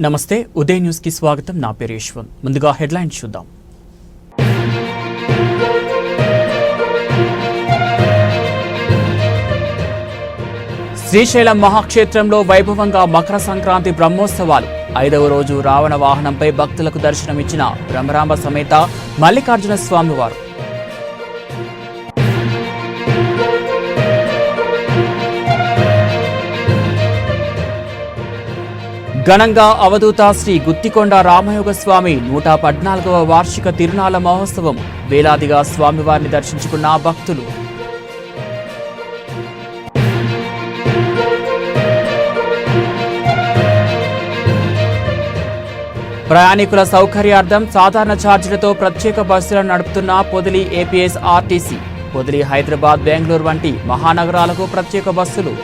నమస్తే ఉదయ్ న్యూస్కి స్వాగతం. నా పేరు యశ్వంత్. ముందుగా హెడ్లైన్స్ చూద్దాం. శ్రీశైలం మహాక్షేత్రంలో వైభవంగా మకర సంక్రాంతి బ్రహ్మోత్సవాలు. ఐదవ రోజు రావణ వాహనంపై భక్తులకు దర్శనమిచ్చిన బ్రహ్మరాంబ సమేత మల్లికార్జున స్వామివారు. ఘనంగా అవధూత శ్రీ గుత్తికొండ రామయోగ స్వామి నూట పద్నాలుగవ వార్షిక తిరునాళ మహోత్సవం వేలాదిగా స్వామివారిని దర్శించుకున్న భక్తులు. ప్రయాణికుల సౌకర్యార్థం సాధారణ ఛార్జీలతో ప్రత్యేక బస్సులను నడుపుతున్న పొదిలి ఏపీఎస్ ఆర్టీసీ పొదిలి హైదరాబాద్ బెంగళూరు వంటి మహానగరాలకు ప్రత్యేక బస్సులు.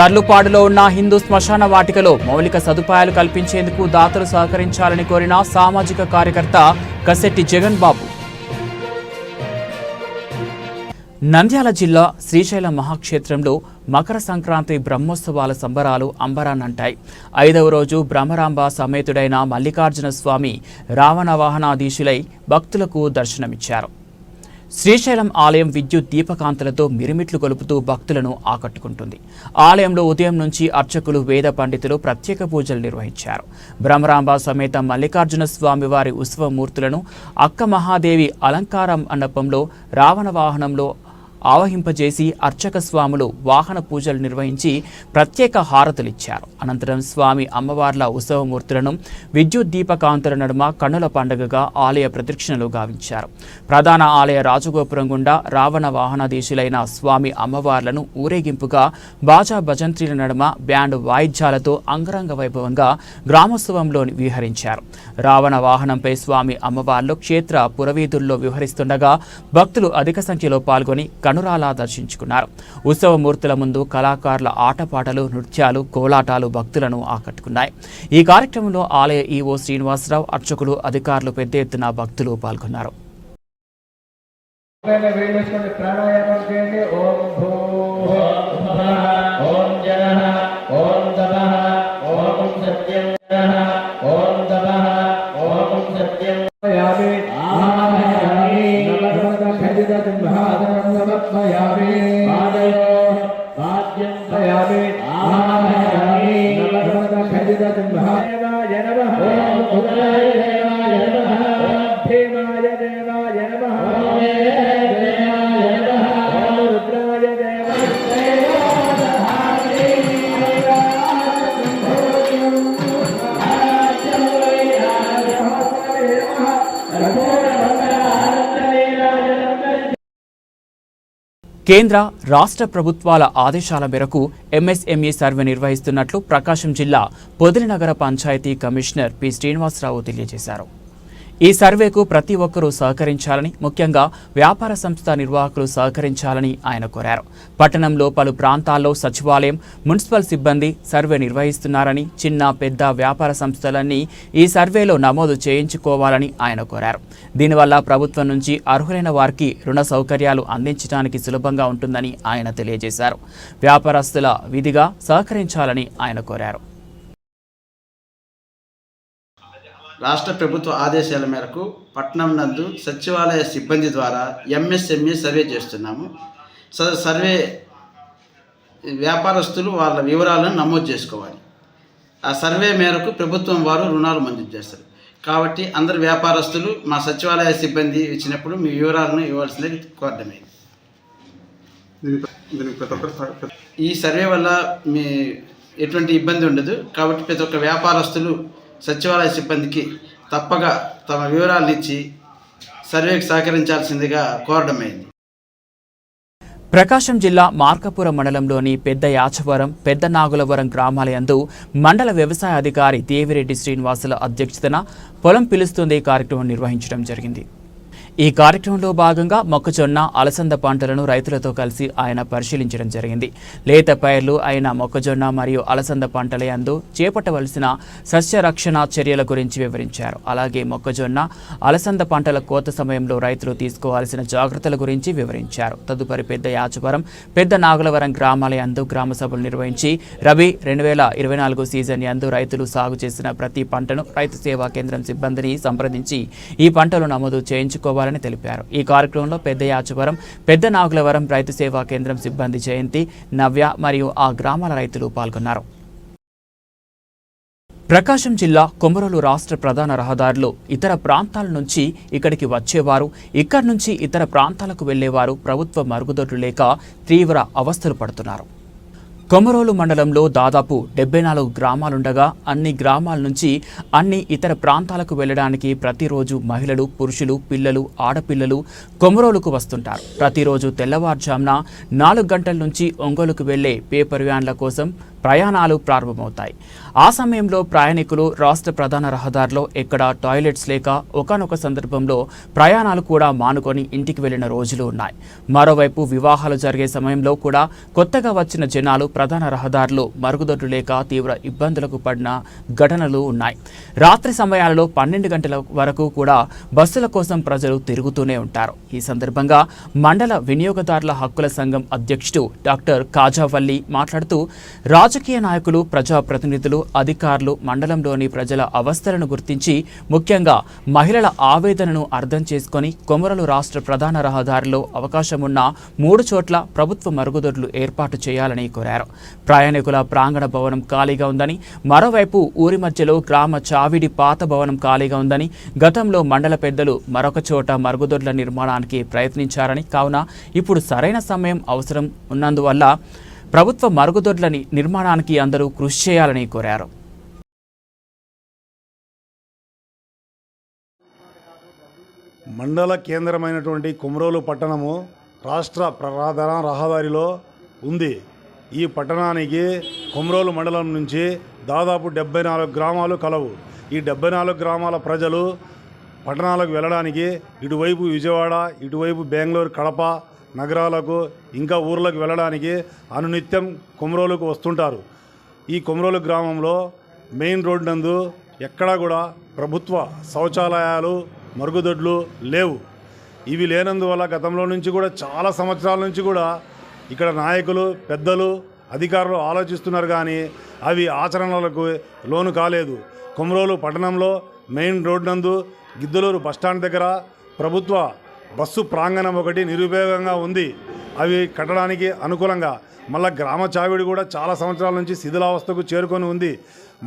తర్లుపాడులో ఉన్న హిందూ శ్మశాన వాటికలో మౌలిక సదుపాయాలు కల్పించేందుకు దాతలు సహకరించాలని కోరిన సామాజిక కార్యకర్త కసెట్టి జగన్ బాబు. నంద్యాల జిల్లా శ్రీశైలం మహాక్షేత్రంలో మకర సంక్రాంతి బ్రహ్మోత్సవాల సంబరాలు అంబరాన్నంటాయి. ఐదవ రోజు బ్రహ్మరాంబ సమేతుడైన మల్లికార్జున స్వామి రావణ వాహనాధీశులై భక్తులకు దర్శనమిచ్చారు. శ్రీశైలం ఆలయం విద్యుత్ దీపకాంతలతో మిరుమిట్లు గొలుపుతూ భక్తులను ఆకట్టుకుంటుంది. ఆలయంలో ఉదయం నుంచి అర్చకులు వేద పండితులు ప్రత్యేక పూజలు నిర్వహించారు. బ్రహ్మరాంబ సమేత మల్లికార్జున స్వామి వారి ఉత్సవమూర్తులను అక్క మహాదేవి అలంకార మండపంలో రావణ వాహనంలో ఆవహింపజేసి అర్చక స్వాములు వాహన పూజలు నిర్వహించి ప్రత్యేక హారతులిచ్చారు. అనంతరం స్వామి అమ్మవార్ల ఉత్సవమూర్తులను విద్యుత్ దీపకాంతుల నడుమ కన్నుల పండుగగా ఆలయ ప్రదక్షిణలు గావించారు. ప్రధాన ఆలయ రాజగోపురం గుండా రావణ వాహనాధీశులైన స్వామి అమ్మవార్లను ఊరేగింపుగా బాజా భజంత్రీల నడుమ బ్యాండ్ వాయిద్యాలతో అంగరంగ వైభవంగా గ్రామోత్సవంలో విహరించారు. రావణ వాహనంపై స్వామి అమ్మవార్లు క్షేత్ర పురవీధుల్లో విహరిస్తుండగా భక్తులు అధిక సంఖ్యలో పాల్గొని కనురాలా దర్శించుకున్నారు ఉత్సవమూర్తుల ముందు కళాకారుల ఆటపాటలు నృత్యాలు కోలాటాలు భక్తులను ఆకట్టుకున్నాయి ఈ కార్యక్రమంలో ఆలయ ఈవో శ్రీనివాసరావు అర్చకులు అధికారులు పెద్ద ఎత్తున భక్తులు పాల్గొన్నారు ప్రాణాయామం చేయండి ఓం భూ ఓం జన ఓం కేంద్ర రాష్ట్ర ప్రభుత్వాల ఆదేశాల మేరకు ఎంఎస్ఎంఈ సర్వే నిర్వహిస్తున్నట్లు ప్రకాశం జిల్లా పొదిలి నగర పంచాయతీ కమిషనర్ పి. శ్రీనివాసరావు తెలియజేశారు. ఈ సర్వేకు ప్రతి ఒక్కరూ సహకరించాలని ముఖ్యంగా వ్యాపార సంస్థ నిర్వాహకులు సహకరించాలని ఆయన కోరారు. పట్టణంలో పలు ప్రాంతాల్లో సచివాలయం మున్సిపల్ సిబ్బంది సర్వే నిర్వహిస్తున్నారని చిన్న పెద్ద వ్యాపార సంస్థలన్నీ ఈ సర్వేలో నమోదు చేయించుకోవాలని ఆయన కోరారు. దీనివల్ల ప్రభుత్వం నుంచి అర్హులైన వారికి రుణ సౌకర్యాలు అందించడానికి సులభంగా ఉంటుందని ఆయన తెలియజేశారు. వ్యాపారస్తుల విధిగా సహకరించాలని ఆయన కోరారు. రాష్ట్ర ప్రభుత్వ ఆదేశాల మేరకు పట్నం నందు సచివాలయ సిబ్బంది ద్వారా ఎంఎస్ఎంఈ సర్వే చేస్తున్నాము. స- సర్వే వ్యాపారస్తులు వాళ్ళ వివరాలను నమోదు చేసుకోవాలి. ఆ సర్వే మేరకు ప్రభుత్వం వారు రుణాలు మంజూరు చేస్తారు. కాబట్టి అందరు వ్యాపారస్తులు మా సచివాలయ సిబ్బంది ఇచ్చినప్పుడు మీ వివరాలను ఇవ్వాల్సిందే కోరడమే. ఈ సర్వే వల్ల మీ ఎటువంటి ఇబ్బంది ఉండదు. కాబట్టి ప్రతి ఒక్క వ్యాపారస్తులు సచివాలయ సిబ్బందికి తప్పగా తమ వివరాలు ఇచ్చి సర్వేకి సహకరించాల్సిందిగా కోరడమైంది. ప్రకాశం జిల్లా మార్కపురం మండలంలోని పెద్ద యాచవరం పెద్ద నాగులవరం గ్రామాలయందు మండల వ్యవసాయ అధికారి దేవిరెడ్డి శ్రీనివాసుల అధ్యక్షతన పొలం పిలుస్తుంది కార్యక్రమం నిర్వహించడం జరిగింది. ఈ కార్యక్రమంలో భాగంగా మొక్కజొన్న అలసంద పంటలను రైతులతో కలిసి ఆయన పరిశీలించడం జరిగింది. లేత పైర్లు అయిన మొక్కజొన్న మరియు అలసంద పంటల యందు చేపట్టవలసిన సస్య రక్షణ చర్యల గురించి వివరించారు. అలాగే మొక్కజొన్న అలసంద పంటల కోత సమయంలో రైతులు తీసుకోవాల్సిన జాగ్రత్తల గురించి వివరించారు. తదుపరి పెద్ద యాచవరం పెద్ద నాగలవరం గ్రామాల యందు గ్రామ సభలు నిర్వహించి రబీ రెండు వేల ఇరవై నాలుగు సీజన్ యందు రైతులు సాగు చేసిన ప్రతి పంటను రైతు సేవా కేంద్రం సిబ్బందిని సంప్రదించి ఈ పంటలు నమోదు చేయించుకోవాలని తెలిపారు. ఈ కార్యక్రమంలో పెద్ద యాచవరం పెద్ద నాగులవరం రైతు సేవా కేంద్రం సిబ్బంది జయంతి నవ్య మరియు ఆ గ్రామాల రైతులు పాల్గొన్నారు. ప్రకాశం జిల్లా కొమరలు రాష్ట్ర ప్రధాన రహదారులు ఇతర ప్రాంతాల నుంచి ఇక్కడికి వచ్చేవారు. ఇక్కడి నుంచి ఇతర ప్రాంతాలకు వెళ్ళేవారు ప్రభుత్వ మరుగుదొడ్లు లేక తీవ్ర అవస్థలు పడుతున్నారు. కొమరోలు మండలంలో దాదాపు డెబ్బై నాలుగు గ్రామాలుండగా అన్ని గ్రామాల నుంచి అన్ని ఇతర ప్రాంతాలకు వెళ్ళడానికి ప్రతిరోజు మహిళలు పురుషులు పిల్లలు ఆడపిల్లలు కొమరోలుకు వస్తుంటారు. ప్రతిరోజు తెల్లవారుజామున నాలుగు గంటల నుంచి ఒంగోలుకు వెళ్ళే పేపర్ వ్యాన్ల కోసం ప్రయాణాలు ప్రారంభమవుతాయి. ఆ సమయంలో ప్రయాణికులు రాష్ట్ర ప్రధాన రహదారిలో ఎక్కడ టాయిలెట్స్ లేక ఒకనొక సందర్భంలో ప్రయాణాలు కూడా మానుకొని ఇంటికి వెళ్ళిన రోజులు ఉన్నాయి. మరోవైపు వివాహాలు జరిగే సమయంలో కూడా కొత్తగా వచ్చిన జనాలు ప్రధాన రహదారులు మరుగుదొడ్లు లేక తీవ్ర ఇబ్బందులకు పడిన ఘటనలు ఉన్నాయి. రాత్రి సమయాలలో పన్నెండు గంటల వరకు కూడా బస్సుల కోసం ప్రజలు తిరుగుతూనే ఉంటారు. ఈ సందర్భంగా మండల వినియోగదారుల హక్కుల సంఘం అధ్యక్షుడు డాక్టర్ కాజావల్లి మాట్లాడుతూ రాజకీయ నాయకులు ప్రజాప్రతినిధులు అధికారులు మండలంలోని ప్రజల అవస్థలను గుర్తించి ముఖ్యంగా మహిళల ఆవేదనను అర్థం చేసుకొని కొమరలు రాష్ట్ర ప్రధాన రహదారిలో అవకాశం ఉన్న మూడు చోట్ల ప్రభుత్వ మరుగుదొడ్లు ఏర్పాటు చేయాలని కోరారు. ప్రయాణికుల ప్రాంగణ భవనం ఖాళీగా ఉందని మరోవైపు ఊరి మధ్యలో గ్రామ చావిడి పాత భవనం ఖాళీగా ఉందని గతంలో మండల పెద్దలు మరొక చోట మరుగుదొడ్ల నిర్మాణానికి ప్రయత్నించారని కావున ఇప్పుడు సరైన సమయం అవసరం ఉన్నందువల్ల ప్రభుత్వ మరుగుదొడ్లని నిర్మాణానికి అందరూ కృషి చేయాలని కోరారు. మండల కేంద్రమైనటువంటి కుమరోలు పట్టణము రాష్ట్ర ప్రధాన రహదారిలో ఉంది. ఈ పట్టణానికి కుమరోలు మండలం నుంచి దాదాపు డెబ్బై నాలుగు గ్రామాలు కలవు. ఈ డెబ్బై నాలుగు గ్రామాల ప్రజలు పట్టణాలకు వెళ్ళడానికి ఇటువైపు విజయవాడ ఇటువైపు బెంగళూరు కడప నగరాలకు ఇంకా ఊర్లకు వెళ్ళడానికి అనునిత్యం కుమరోలుకు వస్తుంటారు. ఈ కొమరోలు గ్రామంలో మెయిన్ రోడ్ నందు ఎక్కడా కూడా ప్రభుత్వ శౌచాలయాలు మరుగుదొడ్లు లేవు. ఇవి లేనందువల్ల గతంలో నుంచి కూడా చాలా సంవత్సరాల నుంచి కూడా ఇక్కడ నాయకులు పెద్దలు అధికారులు ఆలోచిస్తున్నారు కానీ అవి ఆచరణలకు లోను కాలేదు. కొమరోలు పట్టణంలో మెయిన్ రోడ్ నందు గిద్దలూరు బస్టాండ్ దగ్గర ప్రభుత్వ బస్సు ప్రాంగణం ఒకటి నిరుపయోగంగా ఉంది. అవి కట్టడానికి అనుకూలంగా. మళ్ళా గ్రామ చావిడి కూడా చాలా సంవత్సరాల నుంచి శిథిలావస్థకు చేరుకొని ఉంది.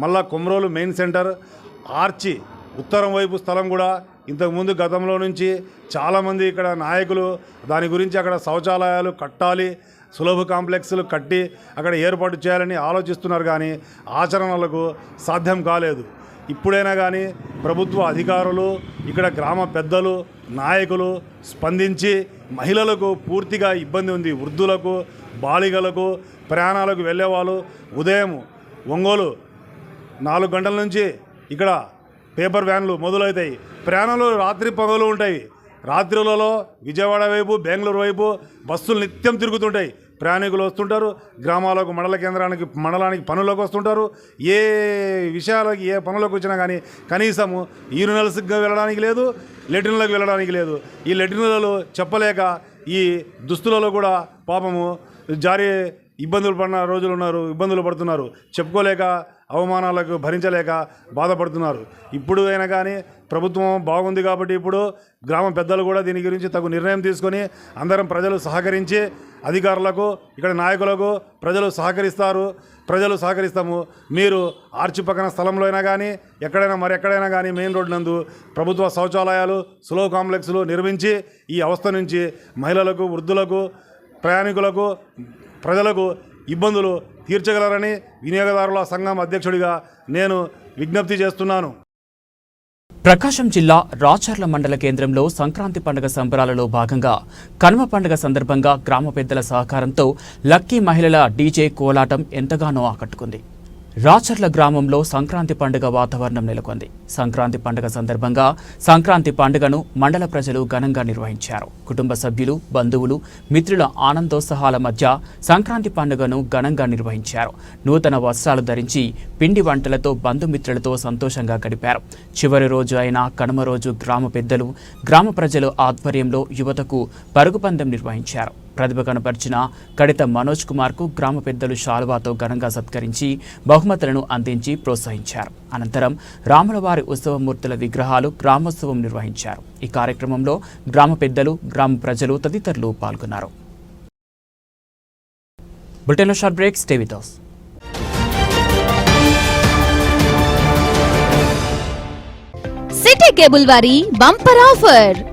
మళ్ళా కొమరోలు మెయిన్ సెంటర్ ఆర్చి ఉత్తరం వైపు స్థలం కూడా ఇంతకుముందు గతంలో నుంచి చాలామంది ఇక్కడ నాయకులు దాని గురించి అక్కడ శౌచాలయాలు కట్టాలి సులభ కాంప్లెక్స్లు కట్టి అక్కడ ఏర్పాటు చేయాలని ఆలోచిస్తున్నారు కానీ ఆచరణలకు సాధ్యం కాలేదు. ఇప్పుడైనా కానీ ప్రభుత్వ అధికారులు ఇక్కడ గ్రామ పెద్దలు నాయకులు స్పందించి మహిళలకు పూర్తిగా ఇబ్బంది ఉంది. వృద్ధులకు బాలికలకు ప్రయాణాలకు వెళ్ళేవాళ్ళు ఉదయం ఒంగోలు నాలుగు గంటల నుంచి ఇక్కడ పేపర్ వ్యాన్లు మొదలవుతాయి. ప్రయాణాలు రాత్రి పగలు ఉంటాయి. రాత్రులలో విజయవాడ వైపు బెంగళూరు వైపు బస్సులు నిత్యం తిరుగుతుంటాయి. ప్రయాణికులు వస్తుంటారు గ్రామాలకు మండల కేంద్రానికి మండలానికి పనులకు వస్తుంటారు. ఏ విషయాలకి ఏ పనులకు వచ్చినా కానీ కనీసము యూరినల్స్కి వెళ్ళడానికి లేదు లెట్రిన్లకు వెళ్ళడానికి లేదు. ఈ లెట్రిన్లలో చెప్పలేక ఈ దుస్తులలో కూడా పాపము జారీ ఇబ్బందులు పడిన రోజులు ఉన్నారు ఇబ్బందులు పడుతున్నారు. చెప్పుకోలేక అవమానాలకు భరించలేక బాధపడుతున్నారు. ఇప్పుడు అయినా కానీ ప్రభుత్వం బాగుంది కాబట్టి ఇప్పుడు గ్రామ పెద్దలు కూడా దీని గురించి తగు నిర్ణయం తీసుకొని అందరం ప్రజలు సహకరించి అధికారులకు ఇక్కడ నాయకులకు ప్రజలు సహకరిస్తారు. ప్రజలు సహకరిస్తాము. మీరు ఆర్చి పక్కన స్థలంలో అయినా కానీ ఎక్కడైనా మరి ఎక్కడైనా కానీ మెయిన్ రోడ్ నందు ప్రభుత్వ శౌచాలయాలు స్లో కాంప్లెక్స్లు నిర్మించి ఈ అవస్థ నుంచి మహిళలకు వృద్ధులకు ప్రయాణికులకు ప్రజలకు ఇబ్బందులు తీర్చగలరని వినియోగదారుల సంఘం అధ్యక్షుడిగా నేను విజ్ఞప్తి చేస్తున్నాను. ప్రకాశం జిల్లా రాచర్ల మండల కేంద్రంలో సంక్రాంతి పండుగ సంబరాలలో భాగంగా కనుమ పండుగ సందర్భంగా గ్రామ పెద్దల సహకారంతో లక్కీ మహిళల డీజే కోలాటం ఎంతగానో ఆకట్టుకుంది. రాచర్ల గ్రామంలో సంక్రాంతి పండుగ వాతావరణం నెలకొంది. సంక్రాంతి పండుగ సందర్భంగా సంక్రాంతి పండుగను మండల ప్రజలు ఘనంగా నిర్వహించారు. కుటుంబ సభ్యులు బంధువులు మిత్రుల ఆనందోత్సాహాల మధ్య సంక్రాంతి పండుగను ఘనంగా నిర్వహించారు. నూతన వస్త్రాలు ధరించి పిండి వంటలతో బంధుమిత్రులతో సంతోషంగా గడిపారు. చివరి రోజు అయిన కనుమ రోజు గ్రామ పెద్దలు గ్రామ ప్రజలు ఆధ్వర్యంలో యువతకు పరుగు పందెం నిర్వహించారు. ప్రతిభ కనపరిచిన కడిత మనోజ్ కుమార్కు గ్రామ పెద్దలు శాలువాతో ఘనంగా సత్కరించి బహుమతులను అందించి ప్రోత్సహించారు. అనంతరం రాములవారి ఉత్సవమూర్తుల విగ్రహాలు గ్రామోత్సవం నిర్వహించారు. ఈ కార్యక్రమంలో గ్రామ పెద్దలు గ్రామ ప్రజలు తదితరులు పాల్గొన్నారు. బులెటిన్లో short break stay with city cable వారి bumper offer.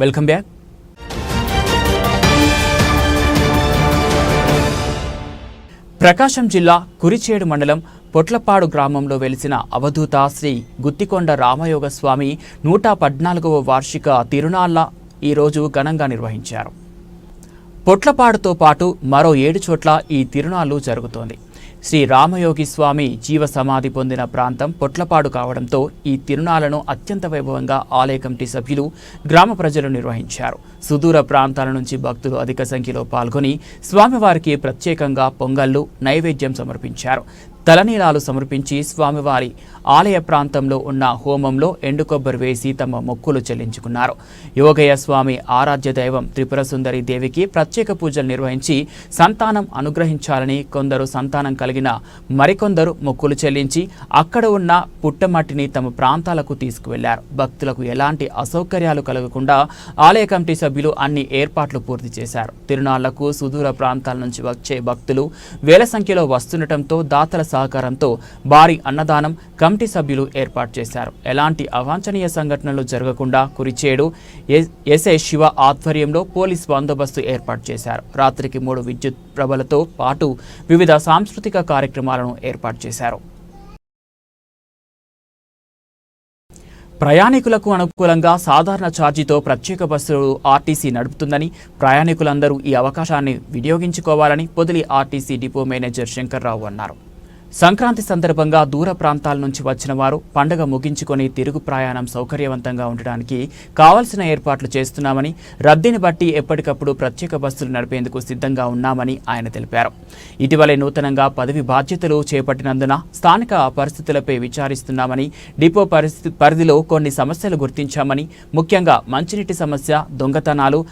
Welcome back. Prakasam జిల్లా కురిచేడు మండలం పొట్లపాడు గ్రామంలో వెలిసిన అవధూత శ్రీ గుత్తికొండ రామయోగ స్వామి నూట పద్నాలుగవ వార్షిక తిరునాళ్ళ ఈరోజు ఘనంగా నిర్వహించారు. పొట్లపాడుతో పాటు మరో ఏడు చోట్ల ఈ తిరునాళ్ళు జరుగుతోంది. శ్రీ రామయోగి స్వామి జీవ సమాధి పొందిన ప్రాంతం పొట్లపాడు కావడంతో ఈ తిరునాళ్ళను అత్యంత వైభవంగా ఆలయ కమిటీ సభ్యులు గ్రామ ప్రజలు నిర్వహించారు. సుదూర ప్రాంతాల నుంచి భక్తులు అధిక సంఖ్యలో పాల్గొని స్వామివారికి ప్రత్యేకంగా పొంగళ్ళు నైవేద్యం సమర్పించారు. తలనీలాలు సమర్పించి స్వామివారి ఆలయ ప్రాంతంలో ఉన్న హోమంలో ఎండు కొబ్బరి వేసి తమ మొక్కులు చెల్లించుకున్నారు. యోగయ్య స్వామి ఆరాధ్య దైవం త్రిపుర సుందరి దేవికి ప్రత్యేక పూజలు నిర్వహించి సంతానం అనుగ్రహించాలని కొందరు సంతానం కలిగిన మరికొందరు మొక్కులు చెల్లించి అక్కడ ఉన్న పుట్టమట్టిని తమ ప్రాంతాలకు తీసుకువెళ్ళారు. భక్తులకు ఎలాంటి అసౌకర్యాలు కలగకుండా ఆలయ కమిటీ సభ్యులు అన్ని ఏర్పాట్లు పూర్తి చేశారు. తిరునాళ్ళకు సుదూర ప్రాంతాల నుంచి వచ్చే భక్తులు వేల సంఖ్యలో వస్తుండటంతో దాతల సహకారంతో భారీ అన్నదానం కమిటీ సభ్యులు ఏర్పాటు చేశారు. ఎలాంటి అవాంఛనీయ సంఘటనలు జరగకుండా కురిచేడు ఎస్ఐ శివ ఆధ్వర్యంలో పోలీస్ బందోబస్తు ఏర్పాటు చేశారు. రాత్రికి మూడు విద్యుత్ ప్రభలతో పాటు వివిధ సాంస్కృతిక కార్యక్రమాలను ఏర్పాటు చేశారు. ప్రయాణికులకు అనుకూలంగా సాధారణ ఛార్జీతో ప్రత్యేక బస్సులు ఆర్టీసీ నడుపుతుందని ప్రయాణికులందరూ ఈ అవకాశాన్ని వినియోగించుకోవాలని Podili RTC depot manager Shankarrao అన్నారు. సంక్రాంతి సందర్భంగా దూర ప్రాంతాల నుంచి వచ్చిన వారు పండగ ముగించుకొని తిరుగు ప్రయాణం సౌకర్యవంతంగా ఉండడానికి కావాల్సిన ఏర్పాట్లు చేస్తున్నామని రద్దీని బట్టి ఎప్పటికప్పుడు ప్రత్యేక బస్సులు నడిపేందుకు సిద్ధంగా ఉన్నామని ఆయన తెలిపారు. ఇటీవలే నూతనంగా పదవి బాధ్యతలు చేపట్టినందున స్థానిక పరిస్థితులపై విచారిస్తున్నామని డిపో పరిస్థితి పరిధిలో కొన్ని సమస్యలు గుర్తించామని ముఖ్యంగా మంచినీటి సమస్య దొంగతనాలు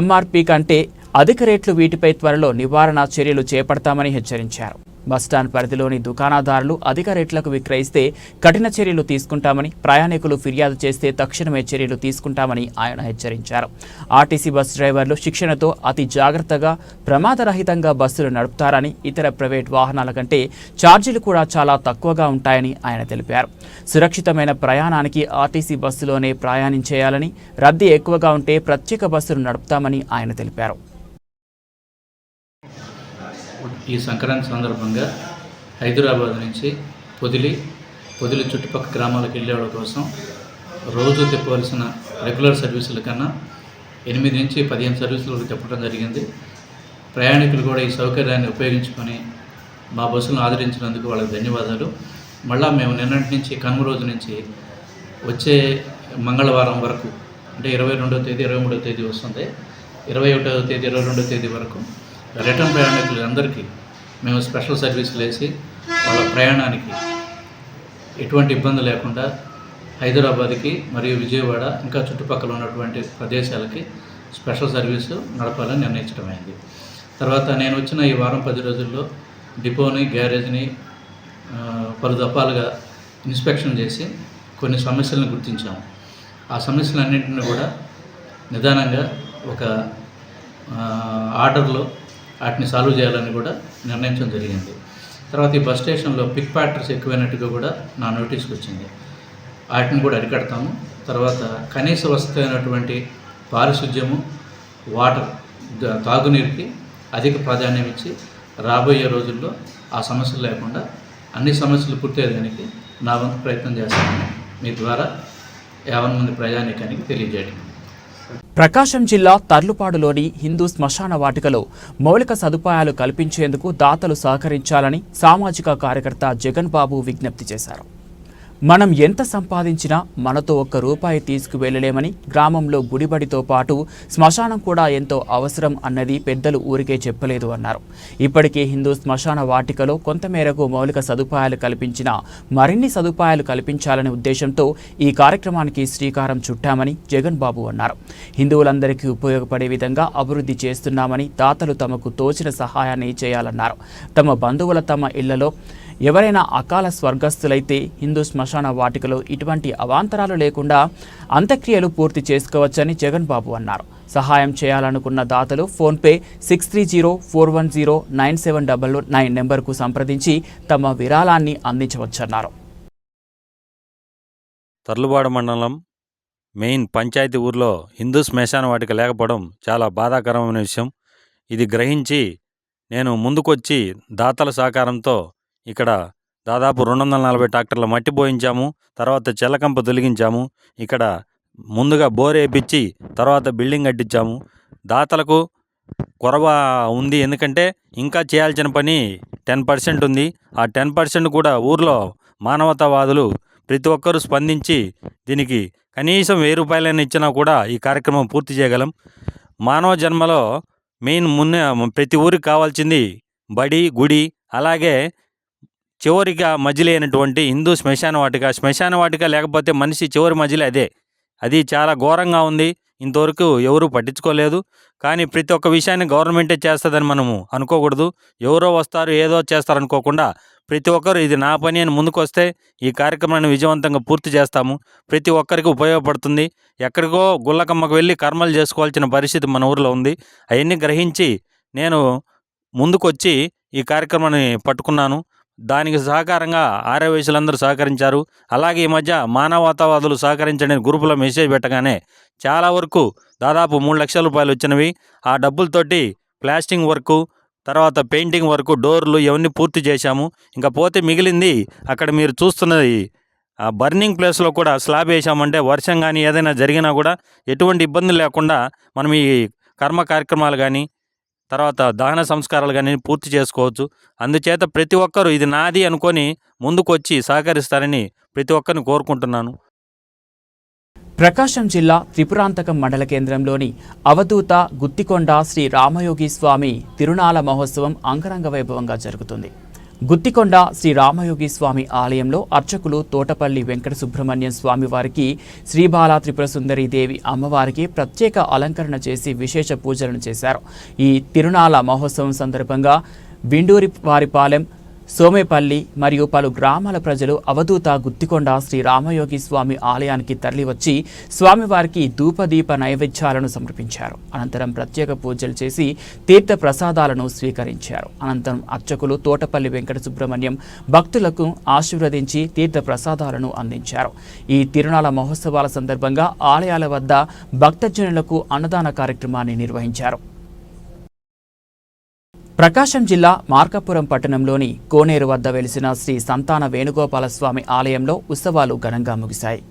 ఎంఆర్పి కంటే అధిక రేట్లు వీటిపై త్వరలో నివారణ చర్యలు చేపడతామని హెచ్చరించారు. బస్టాండ్ పరిధిలోని దుకాణదారులు అధిక రేట్లకు విక్రయిస్తే కఠిన చర్యలు తీసుకుంటామని ప్రయాణికులు ఫిర్యాదు చేస్తే తక్షణమే చర్యలు తీసుకుంటామని ఆయన హెచ్చరించారు. ఆర్టీసీ బస్ డ్రైవర్లు శిక్షణతో అతి జాగ్రత్తగా ప్రమాదరహితంగా బస్సులు నడుపుతారని ఇతర ప్రైవేట్ వాహనాల కంటే ఛార్జీలు కూడా చాలా తక్కువగా ఉంటాయని ఆయన తెలిపారు. సురక్షితమైన ప్రయాణానికి ఆర్టీసీ బస్సులోనే ప్రయాణించేయాలని రద్దీ ఎక్కువగా ఉంటే ప్రత్యేక బస్సులు నడుపుతామని ఆయన తెలిపారు. ఈ సంక్రాంతి సందర్భంగా హైదరాబాద్ నుంచి పొదిలి పొదిలి చుట్టుపక్కల గ్రామాలకు వెళ్ళేవాళ్ళ కోసం రోజు తిప్పవలసిన రెగ్యులర్ సర్వీసుల కన్నా ఎనిమిది నుంచి పదిహేను సర్వీసులు తిప్పడం జరిగింది. ప్రయాణికులు కూడా ఈ సౌకర్యాన్ని ఉపయోగించుకొని మా బస్సులను ఆదరించినందుకు వాళ్ళకి ధన్యవాదాలు. మళ్ళా మేము నిన్నటి నుంచి కనుమ రోజు నుంచి వచ్చే మంగళవారం వరకు అంటే ఇరవై రెండవ తేదీ ఇరవై మూడవ తేదీ వస్తుంది. ఇరవై ఒకటవ తేదీ ఇరవై రెండవ తేదీ వరకు రిటర్న్ ప్రయాణికులు అందరికీ మేము స్పెషల్ సర్వీసులు వేసి వాళ్ళ ప్రయాణానికి ఎటువంటి ఇబ్బంది లేకుండా హైదరాబాద్కి మరియు విజయవాడ ఇంకా చుట్టుపక్కల ఉన్నటువంటి ప్రదేశాలకి స్పెషల్ సర్వీసు నడపాలని నిర్ణయించడమైంది తర్వాత నేను వచ్చిన ఈ వారం పది రోజుల్లో డిపోని గ్యారేజ్ని పలు దఫాలుగా ఇన్స్పెక్షన్ చేసి కొన్ని సమస్యలను గుర్తించాము ఆ సమస్యలన్నింటినీ కూడా నిదానంగా ఒక ఆర్డర్లో వాటిని సాల్వ్ చేయాలని కూడా నిర్ణయించడం జరిగింది. తర్వాత ఈ బస్ స్టేషన్లో పిక్ ప్యాటర్స్ ఎక్కువైనట్టుగా కూడా నా నోటీస్కి వచ్చింది. వాటిని కూడా అరికడతాము. తర్వాత కనీస వసతి అయినటువంటి పారిశుద్ధ్యము వాటర్ తాగునీరుకి అధిక ప్రాధాన్యం ఇచ్చి రాబోయే రోజుల్లో ఆ సమస్యలు లేకుండా అన్ని సమస్యలు పూర్తయ్యేదానికి నా వంతు ప్రయత్నం చేస్తాను మీ ద్వారా యావన్ మంది ప్రయాణికానికి తెలియజేయడం ప్రకాశం జిల్లా తర్లుపాడులోని హిందూ శ్మశాన వాటికలో మౌలిక సదుపాయాలు కల్పించేందుకు దాతలు సహకరించాలని సామాజిక కార్యకర్త జగన్ బాబు విజ్ఞప్తి చేశారు. మనం ఎంత సంపాదించినా మనతో ఒక్క రూపాయి తీసుకువెళ్ళలేమని గ్రామంలో గుడిబడితో పాటు శ్మశానం కూడా ఎంతో అవసరం అన్నది పెద్దలు ఊరికే చెప్పలేదు అన్నారు. ఇప్పటికే హిందూ శ్మశాన వాటికలో కొంతమేరకు మౌలిక సదుపాయాలు కల్పించిన మరిన్ని సదుపాయాలు కల్పించాలనే ఉద్దేశంతో ఈ కార్యక్రమానికి శ్రీకారం చుట్టామని జగన్ బాబు అన్నారు. హిందువులందరికీ ఉపయోగపడే విధంగా అభివృద్ధి చేస్తున్నామని దాతలు తమకు తోచిన సహాయాన్ని చేయాలన్నారు. తమ బంధువుల తమ ఇళ్ళలో ఎవరైనా అకాల స్వర్గస్థులైతే హిందూ శ్మశాన వాటికలో ఇటువంటి అవాంతరాలు లేకుండా అంత్యక్రియలు పూర్తి చేసుకోవచ్చని జగన్ బాబు అన్నారు. సహాయం చేయాలనుకున్న దాతలు PhonePe six three zero four one zero nine seven double nine నెంబర్కు సంప్రదించి తమ విరాళాన్ని అందించవచ్చన్నారు. తర్లుబాడు మండలం మెయిన్ పంచాయతీ ఊర్లో హిందూ శ్మశాన వాటిక లేకపోవడం చాలా బాధాకరమైన విషయం. ఇది గ్రహించి నేను ముందుకొచ్చి దాతల సహకారంతో ఇక్కడ దాదాపు రెండు వందల నలభై ట్రాక్టర్ల మట్టి పోయించాము తర్వాత చెల్లకంప తొలగించాము ఇక్కడ ముందుగా బోర్ వేయించి తర్వాత బిల్డింగ్ కట్టించాము. దాతలకు కొరవ ఉంది ఎందుకంటే ఇంకా చేయాల్సిన పని టెన్ పర్సెంట్ ఉంది. ఆ టెన్ పర్సెంట్ కూడా ఊర్లో మానవతావాదులు ప్రతి ఒక్కరూ స్పందించి దీనికి కనీసం వెయ్యి రూపాయలైనా ఇచ్చినా కూడా ఈ కార్యక్రమం పూర్తి చేయగలం. మానవ జన్మలో మెయిన్ మున్నే ప్రతి ఊరికి కావాల్సింది బడి గుడి అలాగే చివరిగా మజిలైనటువంటి హిందూ శ్మశాన వాటిక. శ్మశాన వాటిక లేకపోతే మనిషి చివరి మజిలీ అదే. అది చాలా ఘోరంగా ఉంది. ఇంతవరకు ఎవరూ పట్టించుకోలేదు. కానీ ప్రతి ఒక్క విషయాన్ని గవర్నమెంటే చేస్తుందని మనము అనుకోకూడదు. ఎవరో వస్తారు ఏదో చేస్తారు అనుకోకుండా ప్రతి ఒక్కరు ఇది నా పని అని ముందుకొస్తే ఈ కార్యక్రమాన్ని విజయవంతంగా పూర్తి చేస్తాము. ప్రతి ఒక్కరికి ఉపయోగపడుతుంది. ఎక్కడికో గుల్లకమ్మకు వెళ్ళి కర్మలు చేసుకోవాల్సిన పరిస్థితి మన ఊరిలో ఉంది. అవన్నీ గ్రహించి నేను ముందుకొచ్చి ఈ కార్యక్రమాన్ని పట్టుకున్నాను. దానికి సహకారంగా ఆర్యవయసులందరూ సహకరించారు. అలాగే ఈ మధ్య మానవతావాదులు సహకరించని గ్రూపులో మెసేజ్ పెట్టగానే చాలా వరకు దాదాపు మూడు లక్షల రూపాయలు వచ్చినవి. ఆ డబ్బులతోటి ప్లాస్టింగ్ వర్కు తర్వాత పెయింటింగ్ వర్క్ డోర్లు ఇవన్నీ పూర్తి చేశాము. ఇంకా పోతే మిగిలింది అక్కడ మీరు చూస్తున్నది ఆ బర్నింగ్ ప్లేస్లో కూడా స్లాబ్ వేసామంటే వర్షం కానీ ఏదైనా జరిగినా కూడా ఎటువంటి ఇబ్బంది లేకుండా మనం ఈ కర్మ కార్యక్రమాలు కానీ తర్వాత దహన సంస్కారాలు కానీ పూర్తి చేసుకోవచ్చు. అందుచేత ప్రతి ఒక్కరూ ఇది నాది అనుకొని ముందుకొచ్చి సహకరిస్తారని ప్రతి ఒక్కరిని కోరుకుంటున్నాను. ప్రకాశం జిల్లా త్రిపురాంతకం మండల కేంద్రంలోని అవధూత గుత్తికొండ శ్రీ రామయోగి స్వామి తిరునాల మహోత్సవం అంగరంగ వైభవంగా జరుగుతుంది. గుత్తికొండ శ్రీ రామయోగి స్వామి ఆలయంలో అర్చకులు తోటపల్లి వెంకట సుబ్రహ్మణ్యం స్వామి వారికి శ్రీబాల త్రిపుర సుందరి దేవి అమ్మవారికి ప్రత్యేక అలంకరణ చేసి విశేష పూజలను చేశారు. ఈ తిరునాళ మహోత్సవం సందర్భంగా విండూరి వారిపాలెం సోమేపల్లి మరియు పలు గ్రామాల ప్రజలు అవధూత గుత్తికొండ శ్రీ రామయోగి స్వామి ఆలయానికి తరలివచ్చి స్వామివారికి ధూపదీప నైవేద్యాలను సమర్పించారు. అనంతరం ప్రత్యేక పూజలు చేసి తీర్థ ప్రసాదాలను స్వీకరించారు. అనంతరం అర్చకులు తోటపల్లి వెంకట సుబ్రహ్మణ్యం భక్తులకు ఆశీర్వదించి తీర్థ ప్రసాదాలను అందించారు. ఈ తిరునాళ మహోత్సవాల సందర్భంగా ఆలయాల వద్ద భక్తజనులకు అన్నదాన కార్యక్రమాన్ని నిర్వహించారు. ప్రకాశం జిల్లా మార్కాపురం పట్టణంలోని కోనేరు వద్ద వెలిసిన శ్రీ సంతాన వేణుగోపాలస్వామి ఆలయంలో ఉత్సవాలు ఘనంగా ముగిశాయి.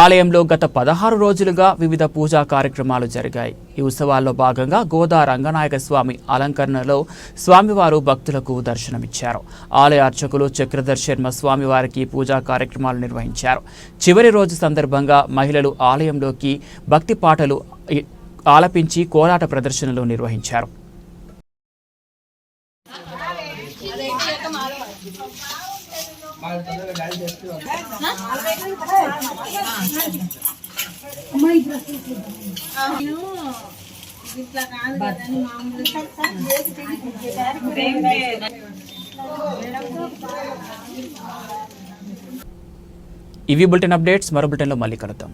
ఆలయంలో గత పదహారు రోజులుగా వివిధ పూజా కార్యక్రమాలు జరిగాయి. ఈ ఉత్సవాల్లో భాగంగా గోదా రంగనాయక స్వామి అలంకరణలో స్వామివారు భక్తులకు దర్శనమిచ్చారు. ఆలయ అర్చకులు చక్రధర్ శర్మ స్వామివారికి పూజా కార్యక్రమాలు నిర్వహించారు. చివరి రోజు సందర్భంగా మహిళలు ఆలయంలోకి భక్తి పాటలు ఆలపించి కోలాట ప్రదర్శనలు నిర్వహించారు. ఇవి బులెటిన్ అప్డేట్స్ మరో బులెటిన్లో మళ్ళీ కలుద్దాం